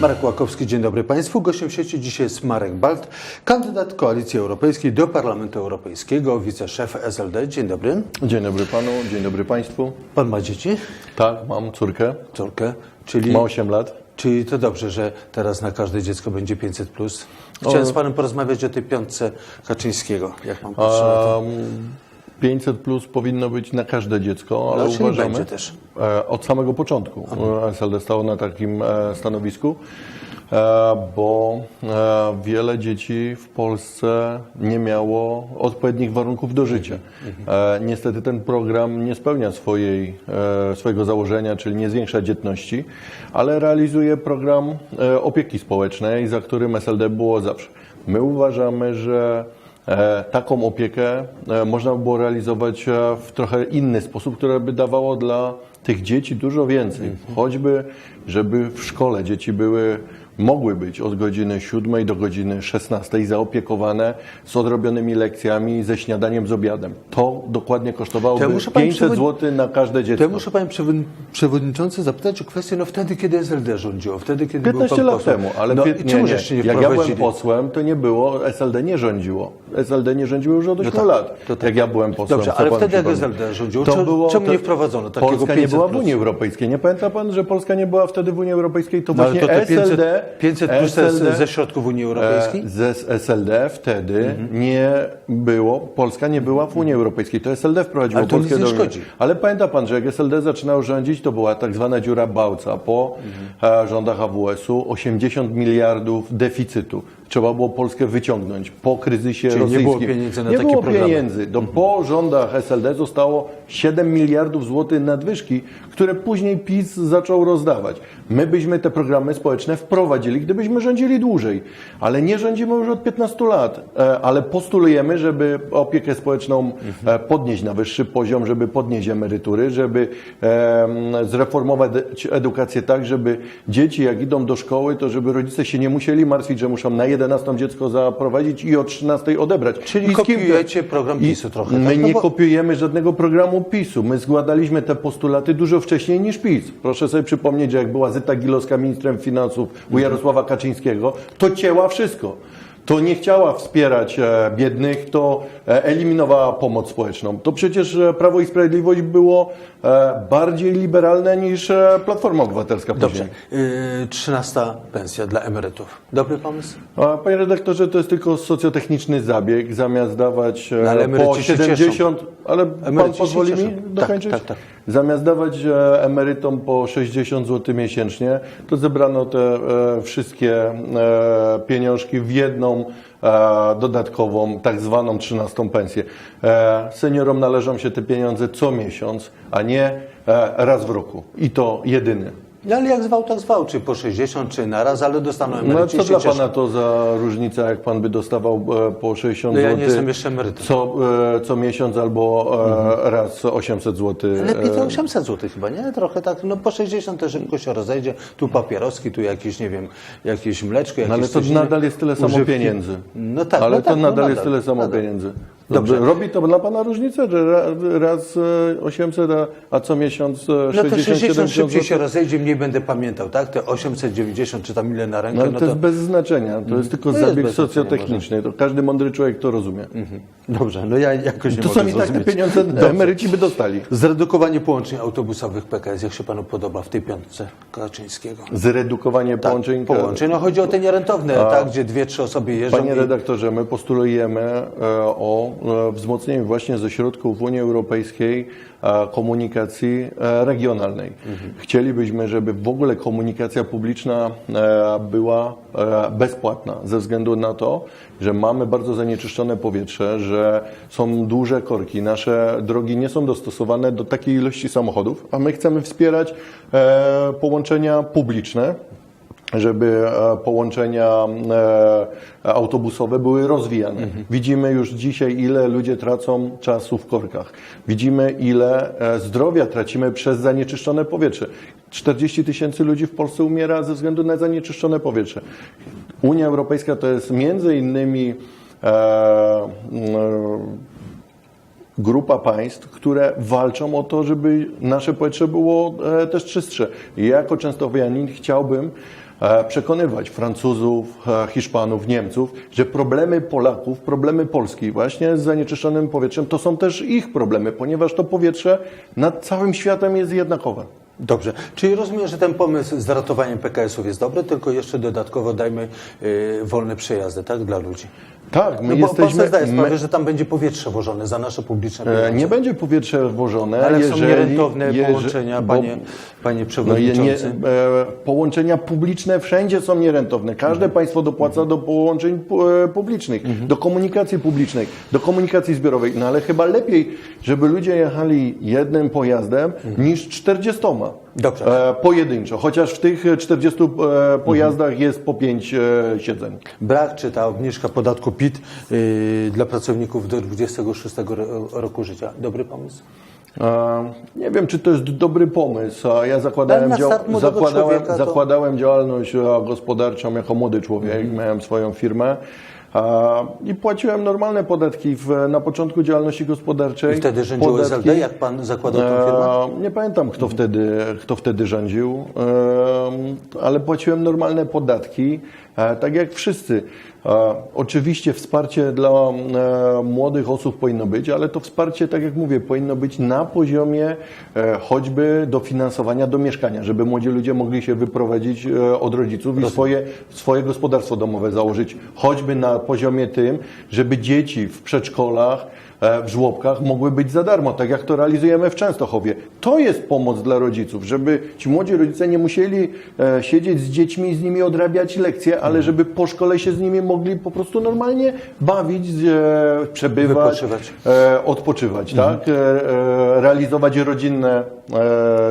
Marek Łakowski, dzień dobry Państwu. Gościem w sieci dzisiaj jest Marek Balt, kandydat Koalicji Europejskiej do Parlamentu Europejskiego, wiceszef SLD. Dzień dobry. Dzień dobry panu, dzień dobry państwu. Pan ma dzieci? Tak, mam córkę, Córkę? Czyli, ma 8 lat. czyli to dobrze, że teraz na każde dziecko będzie 500+. Plus. Chciałem z Panem porozmawiać o tej piątce Kaczyńskiego. Jak Pan patrzy na to? Um, 500 plus powinno być na każde dziecko, ale czyli uważamy będzie też. e, od samego początku. E, SLD stało na takim e, stanowisku, e, bo e, wiele dzieci w Polsce nie miało odpowiednich warunków do życia. E, Niestety ten program nie spełnia swojej, e, swojego założenia, czyli nie zwiększa dzietności, ale realizuje program e, opieki społecznej, za którym SLD było zawsze. My uważamy, że Taką opiekę e, można by było realizować e, w trochę inny sposób, które by dawało dla tych dzieci dużo więcej. Choćby, żeby w szkole dzieci były, mogły być od godziny 7 do godziny 16 zaopiekowane z odrobionymi lekcjami, ze śniadaniem, z obiadem. To dokładnie To pani 500 przewod- zł na każde To dziecko. ja muszę Panie Przewod- Przewodniczący zapytać o kwestię, no wtedy, kiedy SLD rządziło, wtedy, kiedy 15 był Pan lat posłem. temu, ale no, i czemu żeście nie Jak ja byłem posłem, to nie było, SLD nie rządziło. SLD nie rządziło już od 8 tak, lat, to tak. jak ja byłem posłem. Dobrze, ale wtedy jak. SLD rządziło, czemu- czemu nie wprowadzono takiego Polska nie 500+? była w Unii Europejskiej. Nie pamięta pan, że Polska nie była wtedy w Unii Europejskiej? To No, właśnie to te 500, SLD... 500 plus jest ze środków Unii Europejskiej? E, Ze SLD wtedy Mhm. nie było, Polska nie była w Unii Europejskiej. To SLD wprowadziło Ale to Polskę do Unii. Ale pamięta pan, że jak SLD zaczynał rządzić, to była tak zwana dziura Bałca. Po Mhm. rządach AWS-u 80 miliardów deficytu. Trzeba było Polskę wyciągnąć po kryzysie Czyli nie rosyjskim. było pieniędzy na nie takie było programy. pieniędzy. Do, Po rządach SLD zostało 7 miliardów złotych nadwyżki, które później PiS zaczął rozdawać. My byśmy te programy społeczne wprowadzili, gdybyśmy rządzili dłużej, ale nie rządzimy już od 15 lat, E, ale postulujemy, żeby opiekę społeczną e, podnieść na wyższy poziom, żeby podnieść emerytury, żeby zreformować ed- edukację tak, żeby dzieci jak idą do szkoły, to żeby rodzice się nie musieli martwić, że muszą na 11 dziecko zaprowadzić i o 13 odebrać. Czyli I kopiujecie program PiSu trochę, My tak? No nie bo- kopiujemy żadnego programu PiSu. My składaliśmy te postulaty dużo wcześniej niż PiS. Proszę sobie przypomnieć, jak była Zyta Gilowska ministrem finansów u Jarosława Kaczyńskiego, to cięła wszystko. To nie chciała wspierać e, biednych, to e, eliminowała pomoc społeczną. To przecież e, Prawo i Sprawiedliwość było bardziej liberalne niż Platforma Obywatelska później. Dobrze. Yy, 13 pensja dla emerytów. Dobry pomysł? Panie redaktorze, to jest tylko socjotechniczny zabieg. Zamiast dawać No, po emeryci się 70, ale pan Emeryci się pozwoli mi Tak, dokończyć? tak, tak. Zamiast dawać emerytom po 60 zł miesięcznie, to zebrano te wszystkie pieniążki w jedną e, dodatkową, tak zwaną 13 pensję. E, seniorom należą się te pieniądze co miesiąc, a nie e, raz w roku. I to jedyny. No ale jak zwał, tak zwał. Czy po 60, czy na raz, ale dostaną No emeryci co dla. Pana to za różnica, jak Pan by dostawał e, po 60 No ja zł? nie jestem jeszcze emerytem. Co, e, co miesiąc albo e, raz 800 zł. Lepiej to 800 zł chyba, nie? Trochę tak, no po 60 to szybko się rozejdzie. Tu papieroski, tu jakieś, nie wiem, jakieś mleczko, jakieś No ale to nadal jest tyle samo Używki. pieniędzy. No tak, ale no to tak, nadal no jest tyle samo nadal. pieniędzy. Dobrze. Dobrze. Robi to dla Pana różnicę, że ra- raz e, 800, a, a co miesiąc e, No to 60, 60 70 szybciej się rozejdzie, mniej będę pamiętał, tak? Te 890 czy tam ile na rękę, No, no to to... jest bez znaczenia. To jest tylko To jest zabieg znaczenia, socjotechniczny. To każdy mądry człowiek to rozumie. Dobrze, no ja jakoś nie To mogę są i tak te pieniądze Dobrze. emeryci by dostali. Zredukowanie połączeń autobusowych PKS, jak się Panu podoba w tej piątce Kaczyńskiego? Zredukowanie połączeń. Połączeń, no chodzi o te nierentowne, tak? Gdzie dwie, trzy osoby jeżdżą Panie redaktorze, my postulujemy e, o e, wzmocnieniu właśnie ze środków Unii Europejskiej e, komunikacji e, regionalnej. Chcielibyśmy, żeby w ogóle komunikacja publiczna była bezpłatna, ze względu na to, że mamy bardzo zanieczyszczone powietrze, że są duże korki, nasze drogi nie są dostosowane do takiej ilości samochodów, a my chcemy wspierać połączenia publiczne żeby e, połączenia e, autobusowe były rozwijane. Widzimy już dzisiaj, ile ludzie tracą czasu w korkach. Widzimy, ile e, zdrowia tracimy przez zanieczyszczone powietrze. 40 tysięcy ludzi w Polsce umiera ze względu na zanieczyszczone powietrze. Unia Europejska to jest między innymi e, grupa państw, które walczą o to, żeby nasze powietrze było też czystsze. Ja jako częstochowianin chciałbym, przekonywać Francuzów, e, Hiszpanów, Niemców, że problemy Polaków, problemy Polski właśnie z zanieczyszczonym powietrzem to są też ich problemy, ponieważ to powietrze nad całym światem jest jednakowe. Dobrze. Czyli rozumiem, że ten pomysł z ratowaniem PKS-ów jest dobry, tylko jeszcze dodatkowo dajmy y, wolne przejazdy, tak, dla ludzi. Tak, my No bo jesteśmy. zdaje sprawę, my- że tam będzie powietrze wożone za nasze publiczne E, pieniądze. Nie będzie powietrze włożone, Ale jeżeli... są nierentowne jeże- połączenia, bo- panie, panie No, przewodniczący. nie, e, połączenia publiczne wszędzie są nierentowne. Każde państwo dopłaca do połączeń e, publicznych, do komunikacji publicznej, do komunikacji zbiorowej. No ale chyba lepiej, żeby ludzie jechali jednym pojazdem niż 40. Dobrze. E, pojedynczo, chociaż w tych 40 e, pojazdach jest po 5 e, siedzeń. Brak czy ta obniżka podatku PIT y, dla pracowników do 26 ro- roku życia. Dobry pomysł? E, Nie wiem, czy to jest dobry pomysł. A Ja zakładałem, na dział, start młodego zakładałem, człowieka to- zakładałem działalność e, gospodarczą jako młody człowiek. Miałem swoją firmę i płaciłem normalne podatki w, na początku działalności gospodarczej. I wtedy rządziło Podatki- SLD, jak pan zakładał tę firmę? E, Nie pamiętam, kto wtedy, kto wtedy rządził, e, ale płaciłem normalne podatki, tak jak wszyscy. E, Oczywiście wsparcie dla e, młodych osób powinno być, ale to wsparcie, tak jak mówię, powinno być na poziomie e, choćby dofinansowania do mieszkania, żeby młodzi ludzie mogli się wyprowadzić e, od rodziców i swoje, swoje gospodarstwo domowe założyć, choćby na poziomie tym, żeby dzieci w przedszkolach, e, w żłobkach mogły być za darmo, tak jak to realizujemy w Częstochowie. To jest pomoc dla rodziców, żeby ci młodzi rodzice nie musieli e, siedzieć z dziećmi i z nimi odrabiać lekcje, ale żeby po szkole się z nimi mogli po prostu normalnie bawić, e, przebywać, e, odpoczywać, tak? E, e, realizować rodzinne e,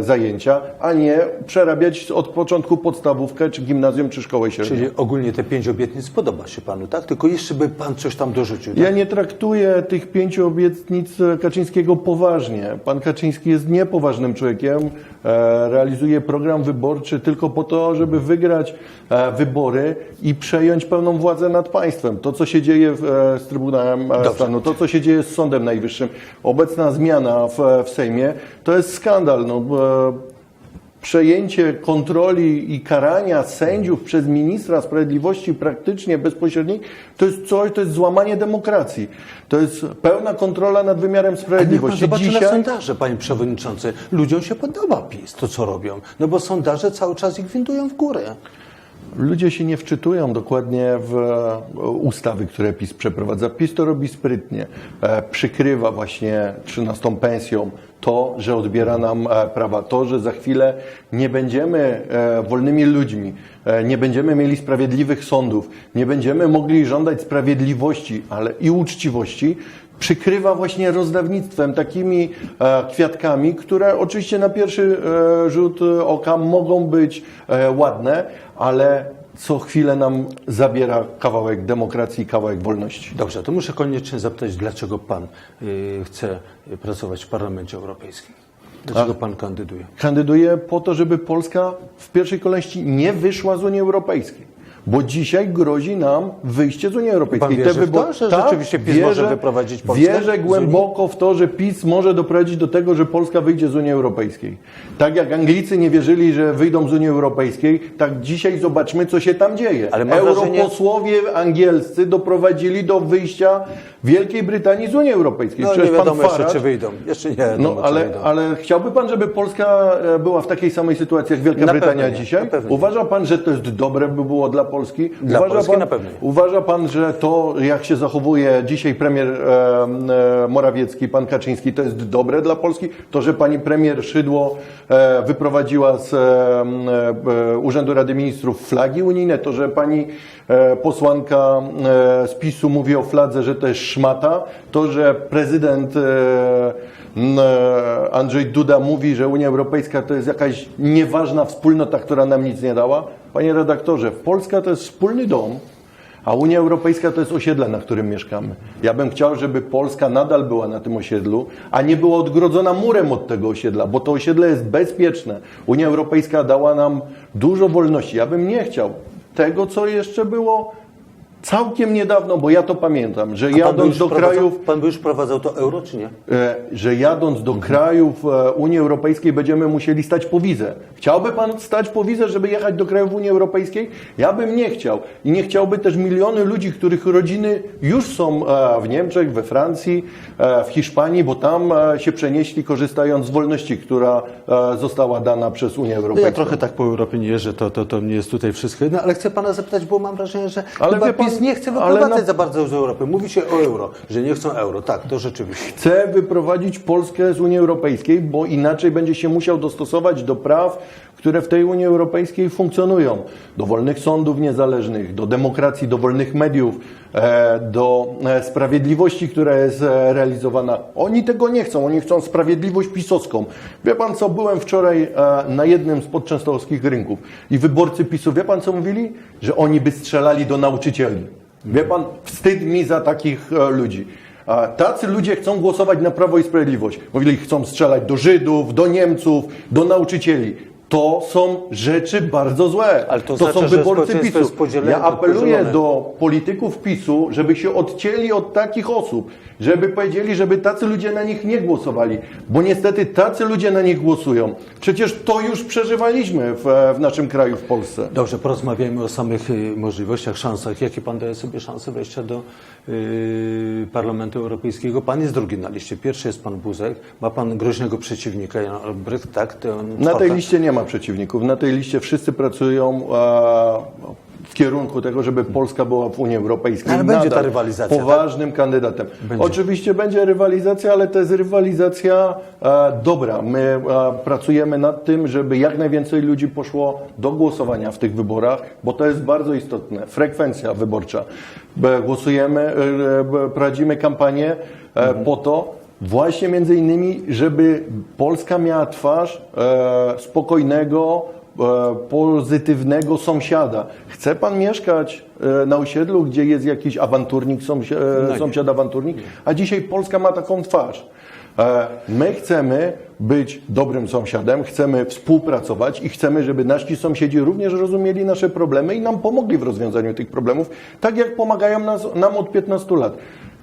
zajęcia, a nie przerabiać od początku podstawówkę, czy gimnazjum, czy szkołę średnią. Czyli ogólnie te pięć obietnic podoba się panu, tak? Tylko jeszcze by pan coś tam dorzucił. Tak? Ja nie traktuję tych pięciu obietnic Kaczyńskiego poważnie. Pan Kaczyński jest niepoważnym człowiekiem. E, realizuje program wyborczy tylko po to, żeby wygrać e, wybory i przejąć pełną władzę nad państwem. To, co się dzieje e, z Trybunałem e, Dobrze. Stanu, to, co się dzieje z Sądem Najwyższym, obecna zmiana w, w Sejmie, to jest skandal. No, e, przejęcie kontroli i karania sędziów przez ministra sprawiedliwości praktycznie bezpośrednich, to jest coś, to jest złamanie demokracji. To jest pełna kontrola nad wymiarem sprawiedliwości. zobaczy na Dzisiaj, sondaże, panie przewodniczący. Ludziom się podoba PiS, to co robią. No bo sondaże cały czas ich windują w górę. Ludzie się nie wczytują dokładnie w e, ustawy, które PiS przeprowadza. PiS to robi sprytnie. E, Przykrywa właśnie 13 pensją to, że odbiera nam e, prawa, to, że za chwilę nie będziemy e, wolnymi ludźmi, e, nie będziemy mieli sprawiedliwych sądów, nie będziemy mogli żądać sprawiedliwości, ale i uczciwości, przykrywa właśnie rozdawnictwem, takimi kwiatkami, które oczywiście na pierwszy rzut oka mogą być ładne, ale co chwilę nam zabiera kawałek demokracji, kawałek wolności. Dobrze, to muszę koniecznie zapytać, dlaczego pan y, chce pracować w Parlamencie Europejskim? Dlaczego pan kandyduje? Kandyduję po to, żeby Polska w pierwszej kolejności nie wyszła z Unii Europejskiej. Bo dzisiaj grozi nam wyjście z Unii Europejskiej. Pan wierzy w to, że rzeczywiście PiS może wyprowadzić Polskę Wierzę głęboko w to, że PiS może doprowadzić do tego, że Polska wyjdzie z Unii Europejskiej. Tak jak Anglicy nie wierzyli, że wyjdą z Unii Europejskiej, tak dzisiaj zobaczmy, co się tam dzieje. Ale mam wrażenie- Europosłowie angielscy doprowadzili do wyjścia Wielkiej Brytanii z Unii Europejskiej. No nie Przecież pan wiadomo jeszcze, Farage- czy wyjdą. Jeszcze nie wiadomo, no, ale, wyjdą. ale chciałby pan, żeby Polska e, była w takiej samej sytuacji jak Wielka Na Brytania nie, dzisiaj? nie. Uważa pan, że to jest dobre by było dla Polski? Dla uważa Polski pan, na pewno. Uważa pan, że to, jak się zachowuje dzisiaj premier e, Morawiecki, pan Kaczyński, to jest dobre dla Polski? To, że pani premier Szydło e, wyprowadziła z e, e, Urzędu Rady Ministrów flagi unijne, to, że pani e, posłanka e, z PiSu mówi o fladze, że to jest szmata, to, że prezydent Andrzej Duda mówi, że Unia Europejska to jest jakaś nieważna wspólnota, która nam nic nie dała. Panie redaktorze, Polska to jest wspólny dom, a Unia Europejska to jest osiedle, na którym mieszkamy. Ja bym chciał, żeby Polska nadal była na tym osiedlu, a nie była odgrodzona murem od tego osiedla, bo to osiedle jest bezpieczne. Unia Europejska dała nam dużo wolności. Ja bym nie chciał tego, co jeszcze było całkiem niedawno, bo ja to pamiętam, że jadąc do krajów, Pan by już wprowadzał to euro, czy nie? e, że jadąc do krajów e, Unii Europejskiej będziemy musieli stać po wizę. Chciałby pan stać po wizę, żeby jechać do krajów Unii Europejskiej? Ja bym nie chciał. I nie chciałby też miliony ludzi, których rodziny już są e, w Niemczech, we Francji, e, w Hiszpanii, bo tam e, się przenieśli korzystając z wolności, która e, została dana przez Unię No Europejską. ja trochę tak po Europie nie jeżdżę, to, to, to nie jest tutaj wszystko jedno, ale chcę pana zapytać, bo mam wrażenie, że Ale chyba wie pan, PiS nie chce wyprowadzać na- za bardzo z Europy. Mówi się o euro, że nie chcą euro. Tak, to rzeczywiście. chce wyprowadzić Polskę z Unii Europejskiej, bo inaczej będzie się musiał dostosować do praw, które w tej Unii Europejskiej funkcjonują. Do wolnych sądów niezależnych, do demokracji, do wolnych mediów, e, do e, sprawiedliwości, która jest e, realizowana. Oni tego nie chcą, oni chcą sprawiedliwość pisowską. Wie pan co, byłem wczoraj na jednym z podczęstochowskich rynków i wyborcy PiSu, wie pan co mówili? Że oni by strzelali do nauczycieli. Wie pan, wstyd mi za takich ludzi. Tacy ludzie chcą głosować na Prawo i Sprawiedliwość. Mówili, chcą strzelać do Żydów, do Niemców, do nauczycieli. To są rzeczy bardzo złe. Ale to to oznacza, są wyborcy PiSu. Ja apeluję do polityków PiSu, żeby się odcięli od takich osób, żeby powiedzieli, żeby tacy ludzie na nich nie głosowali, bo niestety tacy ludzie na nich głosują. Przecież to już przeżywaliśmy w, w naszym kraju, w Polsce. Dobrze, porozmawiajmy o samych y, możliwościach, szansach. Jakie pan daje sobie szanse wejścia do y, Parlamentu Europejskiego? Pan jest drugi na liście. Pierwszy jest pan Buzek. Ma pan groźnego przeciwnika, Jan Albrecht, tak? To on Na tej liście nie ma przeciwników. Na tej liście wszyscy pracują w kierunku tego, żeby Polska była w Unii Europejskiej. Ale będzie ta rywalizacja, tak? Poważnym kandydatem. Będzie. Oczywiście będzie rywalizacja, ale to jest rywalizacja dobra. My pracujemy nad tym, żeby jak najwięcej ludzi poszło do głosowania w tych wyborach, bo to jest bardzo istotne. Frekwencja wyborcza. Głosujemy, e, e, prowadzimy kampanię e, po to, Właśnie między innymi, żeby Polska miała twarz e, spokojnego, e, pozytywnego sąsiada. Chce pan mieszkać e, na osiedlu, gdzie jest jakiś awanturnik, sąsia, No e, nie. sąsiad awanturnik? A dzisiaj Polska ma taką twarz. My chcemy być dobrym sąsiadem, chcemy współpracować i chcemy, żeby nasi sąsiedzi również rozumieli nasze problemy i nam pomogli w rozwiązaniu tych problemów, tak jak pomagają nas, nam od 15 lat.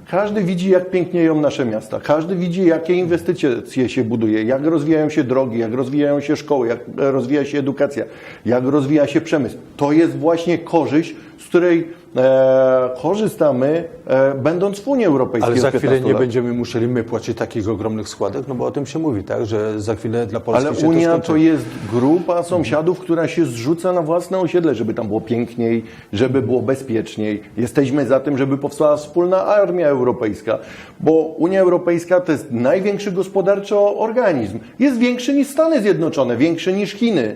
Każdy widzi, jak pięknieją nasze miasta. Każdy widzi, jakie inwestycje się buduje, jak rozwijają się drogi, jak rozwijają się szkoły, jak rozwija się edukacja, jak rozwija się przemysł. To jest właśnie korzyść, z której e, korzystamy, e, będąc w Unii Europejskiej. Ale za chwilę 15 nie lat. będziemy musieli my płacić takich ogromnych składek, no bo o tym się mówi, tak? Że za chwilę dla Polski Ale Unia to to jest grupa sąsiadów, która się zrzuca na własne osiedle, żeby tam było piękniej, żeby było bezpieczniej. Jesteśmy za tym, żeby powstała wspólna armia europejska, bo Unia Europejska to jest największy gospodarczo organizm. Jest większy niż Stany Zjednoczone, większy niż Chiny,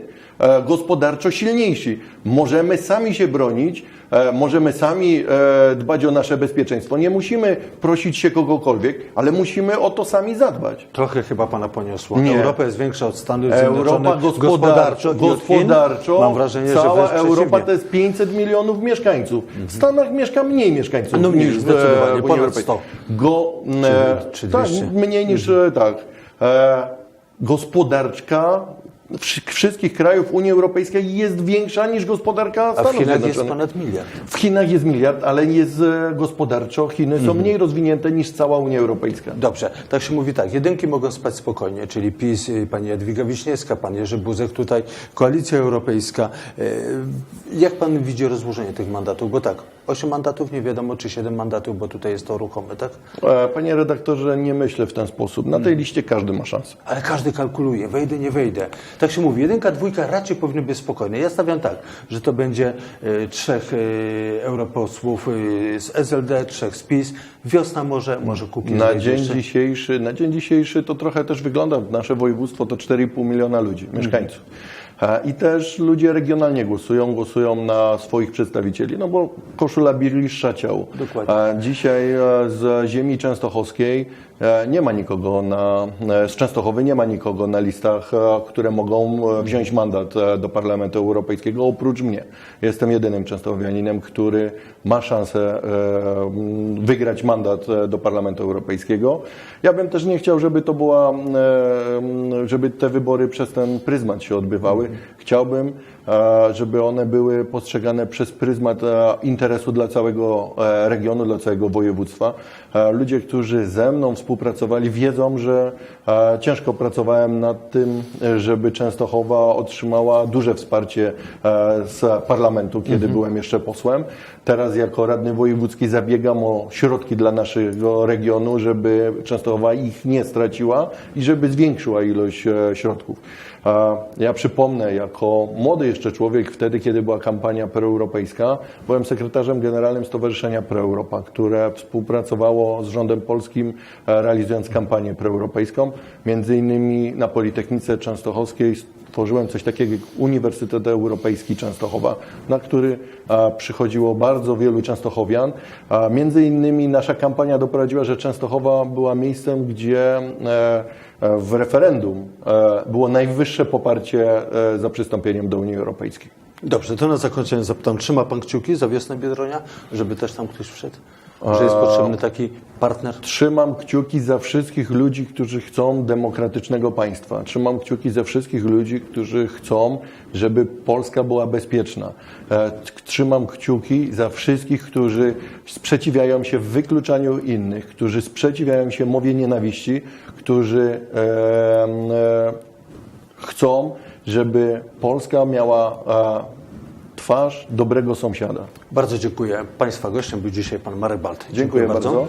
gospodarczo silniejsi. Możemy sami się bronić, e, możemy sami e, dbać o nasze bezpieczeństwo. Nie musimy prosić się kogokolwiek, ale musimy o to sami zadbać. Trochę chyba pana poniosło. Nie. Europa jest większa od Stanów Europa Zjednoczonych gospodarczo, od Chin. gospodarczo Mam wrażenie, że cała wręcz Europa przeciwnie. to jest 500 milionów mieszkańców. W Stanach mieszka mniej mieszkańców No niż w zdecydowanie, e, Unii Europejskiej. 100. Go, e, tak, 200? mniej niż e, tak. E, gospodarczka wszystkich krajów Unii Europejskiej jest większa niż gospodarka A w Stanów Chinach jest Zjednoczonych. ponad miliard. W Chinach jest miliard, ale jest e, gospodarczo. Chiny Mhm. są mniej rozwinięte niż cała Unia Europejska. Dobrze, tak się mówi tak, jedynki mogą spać spokojnie, czyli PiS, pani Jadwiga Wiśniewska, pan Jerzy Buzek tutaj, Koalicja Europejska. Y, Jak pan widzi rozłożenie tych mandatów? Bo tak, 8 mandatów, nie wiadomo czy 7 mandatów, bo tutaj jest to ruchome, tak? E, Panie redaktorze, nie myślę w ten sposób. Na tej liście każdy ma szansę. Ale każdy kalkuluje, wejdę, nie wejdę. Tak się mówi, jedynka, dwójka raczej powinny być spokojne. Ja stawiam tak, że to będzie y, trzech y, europosłów y, z SLD, trzech z PiS, wiosna może, może Kukiz Na dzień, jeszcze. dzisiejszy, na dzień dzisiejszy to trochę też wygląda, nasze województwo to 4,5 miliona ludzi, mieszkańców. E, I też ludzie regionalnie głosują, głosują na swoich przedstawicieli, no bo koszula bliższa ciału. Dokładnie. E, Dzisiaj e, z ziemi częstochowskiej E, Nie ma nikogo na, e, z Częstochowy nie ma nikogo na listach, e, które mogą e, wziąć mandat e, do Parlamentu Europejskiego oprócz mnie. Jestem jedynym częstochowianinem, który ma szansę e, wygrać mandat e, do Parlamentu Europejskiego. Ja bym też nie chciał, żeby to była, e, żeby te wybory przez ten pryzmat się odbywały. Chciałbym, e, żeby one były postrzegane przez pryzmat e, interesu dla całego e, regionu, dla całego województwa. Ludzie, którzy ze mną współpracowali, wiedzą, że ciężko pracowałem nad tym, żeby Częstochowa otrzymała duże wsparcie z parlamentu, kiedy byłem jeszcze posłem. Teraz jako radny wojewódzki zabiegam o środki dla naszego regionu, żeby Częstochowa ich nie straciła i żeby zwiększyła ilość środków. Ja przypomnę, jako młody jeszcze człowiek, wtedy, kiedy była kampania proeuropejska, byłem sekretarzem generalnym Stowarzyszenia Proeuropa, które współpracowało z rządem polskim, e, realizując kampanię proeuropejską. Między innymi na Politechnice Częstochowskiej stworzyłem coś takiego jak Uniwersytet Europejski Częstochowa, na który przychodziło bardzo wielu Częstochowian. Między innymi nasza kampania doprowadziła, że Częstochowa była miejscem, gdzie e, e, w referendum e, było najwyższe poparcie za przystąpieniem do Unii Europejskiej. Dobrze, to na zakończenie zapytam, trzyma Pan kciuki za wiosnę Biedronia, żeby też tam ktoś wszedł? Że jest potrzebny taki partner? Trzymam kciuki za wszystkich ludzi, którzy chcą demokratycznego państwa. Trzymam kciuki za wszystkich ludzi, którzy chcą, żeby Polska była bezpieczna. E, Trzymam kciuki za wszystkich, którzy sprzeciwiają się wykluczaniu innych, którzy sprzeciwiają się mowie nienawiści, którzy e, chcą, żeby Polska miała e, twarz dobrego sąsiada. Bardzo dziękuję. Państwa gościem był dzisiaj Pan Marek Balt. Dziękuję bardzo.